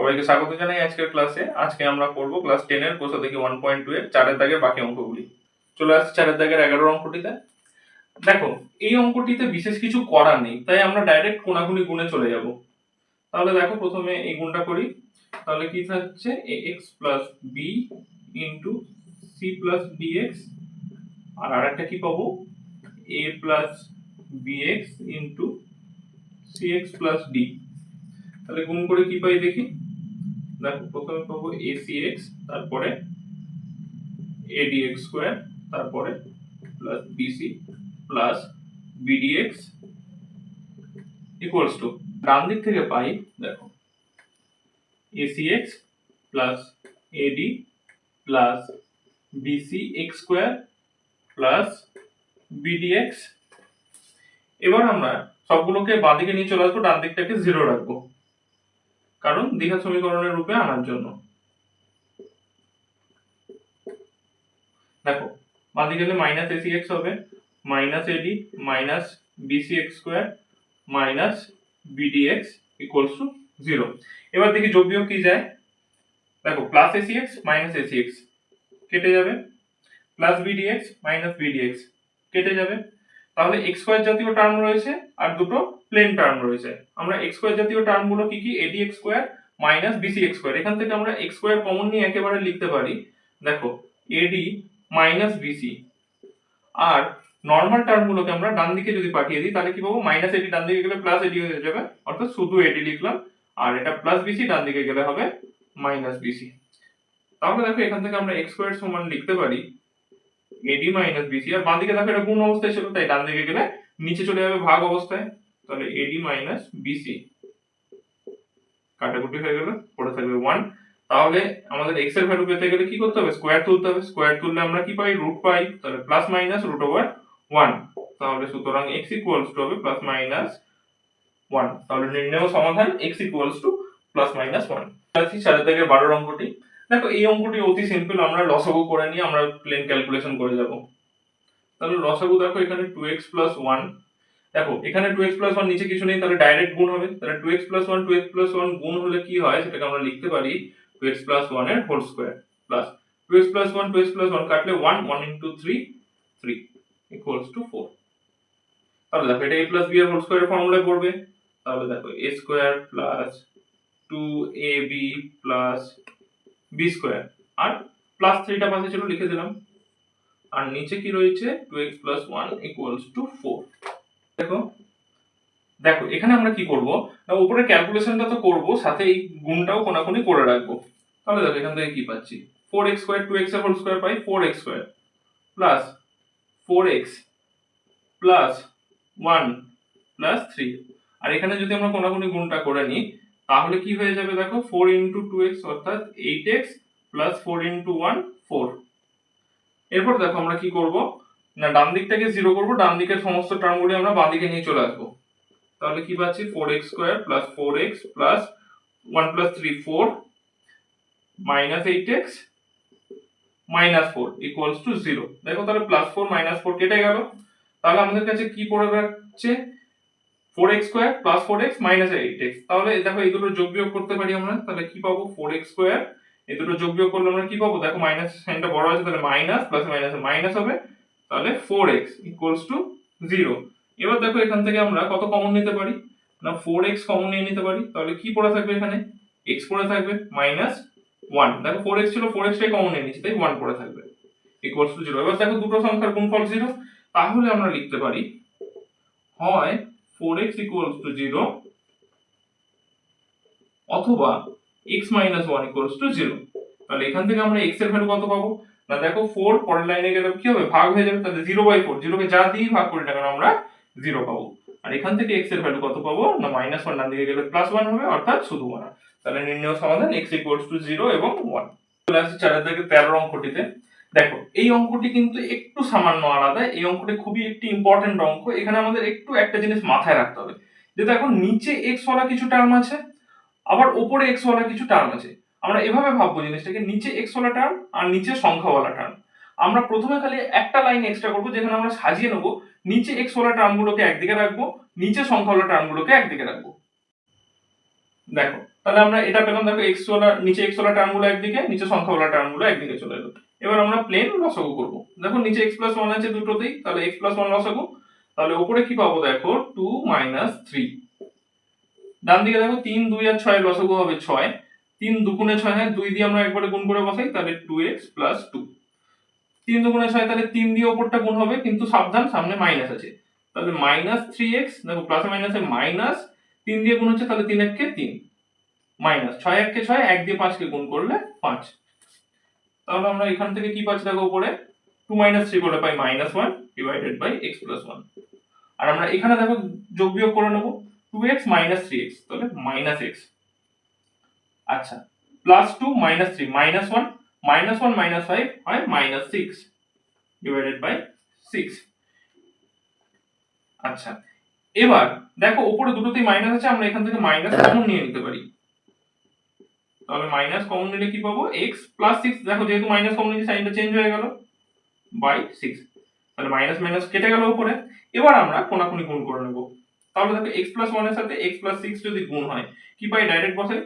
সবাইকে স্বাগত জানাই আজকের ক্লাসে আজকে আমরা পড়ব ক্লাস টেনের কোষা থেকে ওয়ান পয়েন্ট টু এর। চারের দাগের বাকি অঙ্কগুলি। চলে আসছে চারের দাগের এগারো অঙ্কটিতে। দেখো, এই অঙ্কটিতে বিশেষ কিছু করার নেই, তাই আমরা ডাইরেক্ট কোনাগুনি গুণে চলে যাব। তাহলে দেখো, প্রথমে এই গুণটা করি। তাহলে কি থাকছে? A X plus B into C plus B X আর আরেকটা কি পাবো? A plus BX into C X plus D তাহলে গুণ করে কি পাই দেখি? দেখো, প্রথমে পাবো এ সি এক্স তারপরে এ ডিএক্স স্কোয়ার তারপরে plus BC plus BDX equals to ডান দিক থেকে পাই, দেখো ACX plus AD plus BC X square plus BDX এবার আমরা সবগুলোকে বাঁদিকে নিয়ে চলে আসব, ডান দিকটাকে জিরো রাখব। কারণ দ্বিঘাত সমীকরণের রূপে আনার জন্য। দেখো বাঁদিকে গেলে মাইনাস এসি এক্স হবে minus AD minus BC X square minus BDX equals to zero এবার দেখি যোগ বিয়োগ কি যায়। দেখো plus AC X minus AC X কেটে যাবে। প্লাস বিডিএক্স মাইনাস বিডিএক্স কেটে যাবে। তাহলে এক্স স্কোয়ার জাতীয় টার্ম রয়েছে, আর দুটো প্লেন টার্ম রয়েছে। আমরা এক্স স্কোয়ার জাতীয় টার্মগুলো কি কি? AD X square minus BC X square এখান থেকে আমরা এক্স স্কোয়ার কমন নিয়ে একেবারে লিখতে পারি। দেখো এডি মাইনাস বিসি আর নর্মাল টার্মগুলোকে আমরা ডান দিকে যদি পাঠিয়ে দিই, তাহলে কি পাবো? মাইনাস এডি ডান দিকে গেলে প্লাস এডি হয়ে যাবে। অর্থাৎ শুধু এডি লিখলাম। আর এটা প্লাস বিসি ডান দিকে গেলে হবে মাইনাস বিসি তাহলে দেখো, এখান থেকে আমরা এক্স স্কোয়ার সমান লিখতে পারি এডি মাইনাস বিসি আর বাঁ দিকে দেখো, এটা গুণ অবস্থায় ছিল, তাই ডান দিকে গেলে নিচে চলে যাবে ভাগ অবস্থায়। তাহলে এডি মাইনাস বিসি কাটাকুটি হয়ে গেল, পড়ে থাকবে ওয়ান তাহলে আমাদের এক্সের ভ্যালু পেতে গেলে কি করতে হবে? স্কোয়ার তুলতে হবে। স্কোয়ার তুললে আমরা কি পাই? রুট পাই। তাহলে plus minus root over one তাহলে সুতরাং এক্স ইকুয়ালস টু হবে প্লাস মাইনাস ওয়ান তাহলে নির্ণয় সমাধান X equals to plus minus one চারের থেকে বারোর অঙ্কটি। দেখো, এই অঙ্কটি অতি সিম্পল আমরা লসাগু করে নিয়ে আমরা প্লেন ক্যালকুলেশন করে যাব। তাহলে লসাগু দেখো, এখানে টু এক্স প্লাস ওয়ান দেখো, এখানে টু এক্স প্লাস ওয়ান নিচে কিছু নেই, তাহলে ডাইরেক্ট গুণ হবে। তাহলে two X plus one two X plus one গুণ হলে কি হয়? সেটাকে আমরা লিখতে পারি টু এক্স প্লাস ওয়ানের whole square plus two X plus one two X plus one কাটলে one one into three three equals to four তাহলে দেখো, এটা এ প্লাস বি এর হোল স্কোয়ারের ফর্মুলায় পড়বে। তাহলে দেখো A square plus two A B plus B square R plus থ্রিটা পাশে ছিল, লিখে দিলাম। আর নিচে কি রয়েছে? Two X plus one equals to four দেখো। দেখো, এখানে আমরা কি করব? না উপরে ক্যালকুলেশনটা তো করব, সাথে এই গুণটাও কোনাকুনি করে রাখব। তাহলে দেখো, এখান থেকে কি পাচ্ছি? ফোর এক্স স্কোয়ার টু এক্সের হোল স্কোয়ার পাই four X square plus four X plus one plus three আর এখানে যদি আমরা কোনাকুনি গুণটা করে নিই, তাহলে কি হয়ে যাবে দেখো? ফোর ইন্টু টু এক্স অর্থাৎ eight X plus four into one four এরপর দেখো, আমরা কি করব? না, ডান দিকটাকে জিরো করব, ডান দিকের সমস্ত টার্মগুলি আমরা বাঁ দিকে নিয়ে চলে আসব। তাহলে কি পাচ্ছি? Four X square plus four X plus one plus three four minus eight X minus four equals to zero দেখো তাহলে প্লাস ফোর মাইনাস ফোর কেটে গেল। তাহলে আমাদের কাছে কি পড়ে যাচ্ছে? Four X square plus four X minus eight X তাহলে দেখো এই দুটো যোগ বিয়োগ করতে পারি আমরা। তাহলে কি পাবো? ফোর এক্স স্কোয়ার এই দুটো যোগ বিয়োগ করলে আমরা কি পাবো? দেখো মাইনাস সাইনটা বড় আছে, তাহলে মাইনাস প্লাস মাইনাস মাইনাস হবে। তাহলে four X equals to zero এবার দেখো এখান থেকে আমরা কত কমন নিতে পারি? না ফোর এক্স কমন নিয়ে নিতে পারি? তাহলে কি পড়ে থাকবে এখানে? এক্স পড়ে থাকবে মাইনাস ওয়ান দেখো ফোর এক্স ছিল ফোর এক্সটাই কমন নিয়ে নিচ্ছি, তাই ওয়ান পড়ে থাকবে। ইকুয়ালস টু জিরো এবার দেখো দুটো সংখ্যার গুণফল জিরো তাহলে আমরা লিখতে পারি, হয় four X equals to zero অথবা X minus one equals to zero তাহলে এখান থেকে আমরা এক্সের ভ্যালু কত পাবো? না দেখো ফোর পরের লাইনে গেলে কি হবে? ভাগ হয়ে যাবে, তাহলে জিরো বাই ফোর জিরোকে যা দিয়ে ভাগ করি না কেন আমরা জিরো পাবো। আর এখান থেকে এক্সের ভ্যালু কত পাবো? না মাইনাস ওয়ান ডান দিকে গেলে প্লাস ওয়ান হবে, অর্থাৎ শুধু ওয়ান তাহলে নির্ণয় সমাধান এক্স ইকুয়ালস টু জিরো এবং ওয়ান চলে আসছি চারের থেকে তেরো অঙ্কটিতে। দেখো, এই অঙ্কটি কিন্তু একটু সামান্য আলাদা। এই অঙ্কটি খুবই একটি ইম্পর্টেন্ট অঙ্ক। এখানে আমাদের একটু একটা জিনিস মাথায় রাখতে হবে। যে দেখো নিচে এক্স ওয়ালা কিছু টার্ম আছে, আবার উপরে এক্স ওয়ালা কিছু টার্ম আছে। আমরা এভাবে ভাববো জিনিসটাকে, নিচে এক্স ওয়ালা টার্ম আর নিচে সংখ্যাওয়ালা টার্ম আমরা প্রথমে খালি একটা লাইন এক্সট্রা করব, যেখানে আমরা সাজিয়ে নেব, নিচে এক্স ওয়ালা টার্মগুলোকে একদিকে রাখব, নিচে সংখ্যাওয়ালা টার্মগুলোকে একদিকে রাখব। দেখো, তাহলে আমরা এটা পেলাম, দেখো এক্স ওয়ালা নিচে এক্স ওয়ালা টার্মগুলো একদিকে, নিচে সংখ্যাওয়ালা টার্মগুলো একদিকে চলে এলো। এবার আমরা প্লেন লসাগু করব। দেখো নিচে এক্স প্লাস ওয়ান আছে দুটোতেই, তাহলে এক্স প্লাস ওয়ান লসাগু। তাহলে উপরে কি পাবো দেখো টু মাইনাস থ্রি ডান দিকে দেখো তিন, দুই আর ছয় লসাগু হবে ছয়। তিন দুগুণে ছয় হয়, দুই দিয়ে আমরা একবারে গুণ করে বসাই, তাহলে টু এক্স প্লাস টু তিন দুগুণে ছয়, তাহলে তিন দিয়ে ওপরটা গুণ হবে, কিন্তু সাবধান, সামনে মাইনাস আছে। তাহলে মাইনাস থ্রি এক্স দেখো প্লাসে মাইনাসে মাইনাস তিন দিয়ে গুণ হচ্ছে, তাহলে তিন এককে তিন। মাইনাস ছয় এককে ছয়, এক দিয়ে পাঁচকে গুণ করলে পাঁচ। তাহলে আমরা এখান থেকে কি পাচ্ছি, দেখো উপরে? টু মাইনাস থ্রি করলে পাই minus one divided by X plus one আর আমরা এখানে, দেখো যোগ বিয়োগ করে নেব। Two X minus three X তাহলে মাইনাস এক্স আচ্ছা plus two minus three minus one minus one minus five হয় minus six divided by six আচ্ছা এবার দেখো উপরে দুটোতেই মাইনাস আছে আমরা এখান থেকে মাইনাস কমন নিয়ে নিতে পারি। তাহলে মাইনাস কমন নিলে কি পাবো? এক্স প্লাস সিক্স দেখো যেহেতু মাইনাস কমন নিয়েছি সাইনটা চেঞ্জ হয়ে গেল বাই সিক্স তাহলে মাইনাস মাইনাস কেটে গেল উপরে। এবার আমরা কোনাকুনি গুণ করে নেব। তাহলে দেখো এক্স প্লাস ওয়ানের সাথে এক্স প্লাস সিক্স যদি গুণ হয় কি পাই? ডাইরেক্ট বসে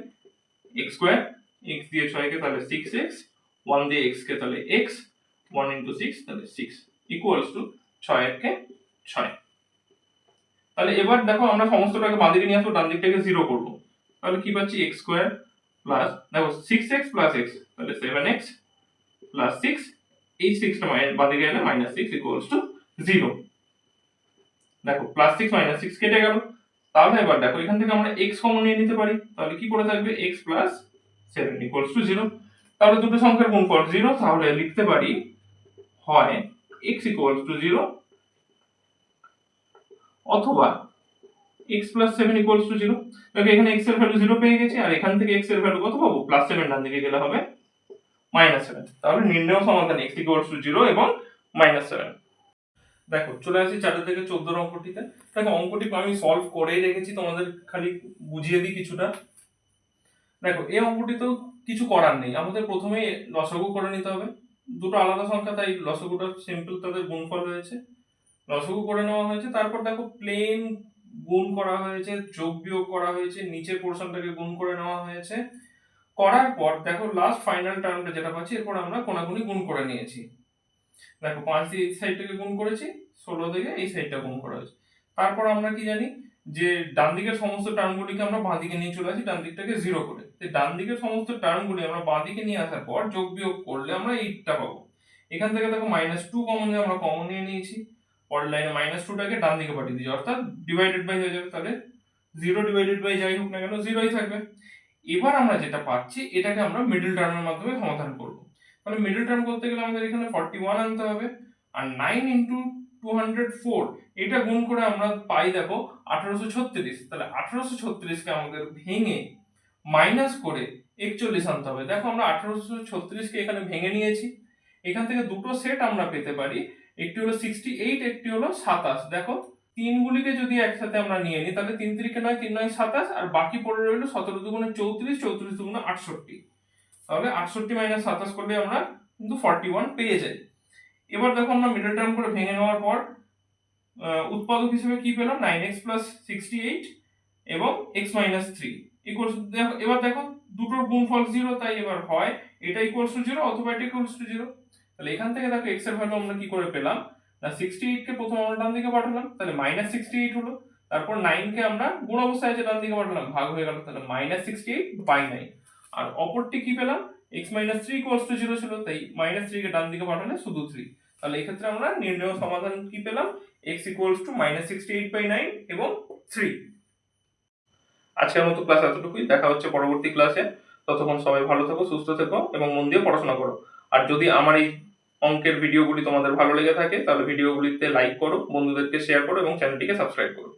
এক্স স্কোয়ার এক্স দিয়ে ছয়কে তাহলে সিক্স এক্স ওয়ান এক্স কে তাহলে এক্স ওয়ান ইন্টু সিক্স তাহলে সিক্স ইকুয়ালস টু ছয় এককে ছয়। তাহলে এবার দেখো আমরা সমস্তটাকে বাঁ দিকে নিয়ে আসব, ডান দিকটাকে জিরো করব। তাহলে কি পাচ্ছি? এক্স স্কোয়ার প্লাস দেখো সিক্স এক্স প্লাস এক্স তাহলে সেভেন এক্স প্লাস সিক্স এই সিক্সটা বাঁ দিকে এলে minus six equals to zero দেখো প্লাস সিক্স মাইনাস সিক্স কেটে গেল তাহলে এবার দেখো, এখান থেকে আমরা এক্স কমন নিয়ে নিতে পারি। তাহলে কি করে থাকবে? X plus seven equals to zero তাহলে দুটো সংখ্যার গুণফল জিরো তাহলে লিখতে পারি হয় এক্স ইকুয়ালস টু জিরো অথবা X plus seven equals to zero দেখো, এখানে এক্সের ভ্যালু জিরো পেয়ে গেছি, আর এখান থেকে এক্সের ভ্যালু কত পাবো? প্লাস সেভেন ডান দিকে গেলে হবে মাইনাস সেভেন তাহলে নির্ণয় সমাধান এক্স ইকুয়ালস টু জিরো এবং মাইনাস সেভেন দেখো, চলে আসি চারের থেকে চোদ্দোর অঙ্কটিতে। দেখো, অঙ্কটি আমি সলভ করেই রেখেছি, তোমাদের খালি বুঝিয়ে দিই কিছুটা। দেখো, এই অঙ্কটি তো কিছু করার নেই। আমাদের প্রথমে লসগু করে নিতে হবে। দুটো আলাদা সংখ্যা, তাই লসগুটা সিম্পল তাদের গুণফল হয়েছে। লসগু করে নেওয়া হয়েছে, তারপর দেখো প্লেন গুণ করা হয়েছে, যোগ বিয়োগ করা হয়েছে, নিচের পোর্শনটাকে গুণ করে নেওয়া হয়েছে। করার পর, দেখো লাস্ট ফাইনাল টার্মটা যেটা পাচ্ছি, এরপর আমরা কোনাগুনি গুণ করে নিয়েছি। দেখো পাঁচ দিয়ে এই সাইডটাকে গুণ করেছি, ষোলো থেকে এই সাইডটা গুণ করা হয়েছে। তারপর আমরা কি জানি যে ডান দিকের সমস্ত টার্মগুলিকে আমরা বাঁ দিকে নিয়ে চলে আসি, ডান দিকটাকে জিরো করে। তো ডান দিকের সমস্ত টার্মগুলি আমরা বাঁ দিকে নিয়ে আসার পর যোগ বিয়োগ করলে আমরা এইটটা পাবো। এখান থেকে দেখো মাইনাস টু কমন নিয়ে আমরা কমন নিয়ে নিয়েছি। পরের লাইনে মাইনাস টুটাকে ডান দিকে পাঠিয়ে দিয়েছি। অর্থাৎ ডিভাইডেড বাই হয়ে যাবে তাহলে জিরো ডিভাইডেড বাই যাই হোক না কেন জিরোই থাকবে। এবার আমরা যেটা পাচ্ছি, এটাকে আমরা মিডল টার্মের মাধ্যমে সমাধান করব। তাহলে মিডল টার্ম করতে গেলে আমাদের এখানে ফর্টি ওয়ান আনতে হবে, আর nine into two hundred four এটা গুণ করে আমরা পাই দেখো আঠারোশো ছত্রিশ, তাহলে আঠারোশো ছত্রিশকে আমাদের ভেঙে মাইনাস করে একচল্লিশ আনতে হবে। দেখো আমরা আঠারোশো ছত্রিশকে এখানে ভেঙে নিয়েছি, এখান থেকে দুটো সেট আমরা পেতে পারি, একটি হলো সিক্সটি এইট একটি হলো সাতাশ। দেখো তিনগুলিকে যদি একসাথে আমরা নিয়ে নিই, তাহলে তিন তিরিকে নয়, তিন নয়, সাতাশ, আর বাকি পড়ে রইল সতেরো দুগুণে চৌত্রিশ চৌত্রিশ দুগুণে আটষট্টি। তাহলে আটষট্টি মাইনাস সাতাশ করলে আমরা কিন্তু ফর্টি ওয়ান পেয়ে যাই। এবার দেখো আমরা মিডল টার্ম করে ভেঙে নেওয়ার পর উৎপাদক হিসেবে কি পেলাম? Nine X plus sixty eight এবং এক্স মাইনাস থ্রি ইকুয়ালস এবার দেখো, দুটোর গুণফল জিরো তাই এবার হয় এটা ইকুয়ালস টু জিরো অথবা এটা ইকুয়ালস টু জিরো তাহলে এখান থেকে দেখো এক্সের ভ্যালু আমরা কি করে পেলাম? না সিক্সটি এইটকে প্রথম আমরা ডান দিকে পাঠালাম, তাহলে মাইনাস সিক্সটি এইট হলো। তারপর নাইনকে আমরা গুণ অবস্থায় আছে ডান দিকে পাঠালাম, ভাগ হয়ে গেল, তাহলে minus sixty eight by nine আর অপরটি কি পেলাম? X minus three equals to zero ছিল, তাই মাইনাস থ্রিকে ডান দিকে পাঠালে শুধু থ্রি তাহলে এক্ষেত্রে আমরা নির্ণয় সমাধান কি পেলাম? X equals to minus sixty eight by nine এবং থ্রি আজকের মতো ক্লাস এতটুকুই। দেখা হচ্ছে পরবর্তী ক্লাসে ততক্ষণ সবাই ভালো থেকো, সুস্থ থেকো এবং মন দিয়ে পড়াশোনা করো। আর যদি আমার এই অঙ্কের ভিডিওগুলি তোমাদের ভালো লেগে থাকে, তাহলে ভিডিওগুলিতে লাইক করো, বন্ধুদেরকে শেয়ার করো এবং চ্যানেলটিকে সাবস্ক্রাইব করো।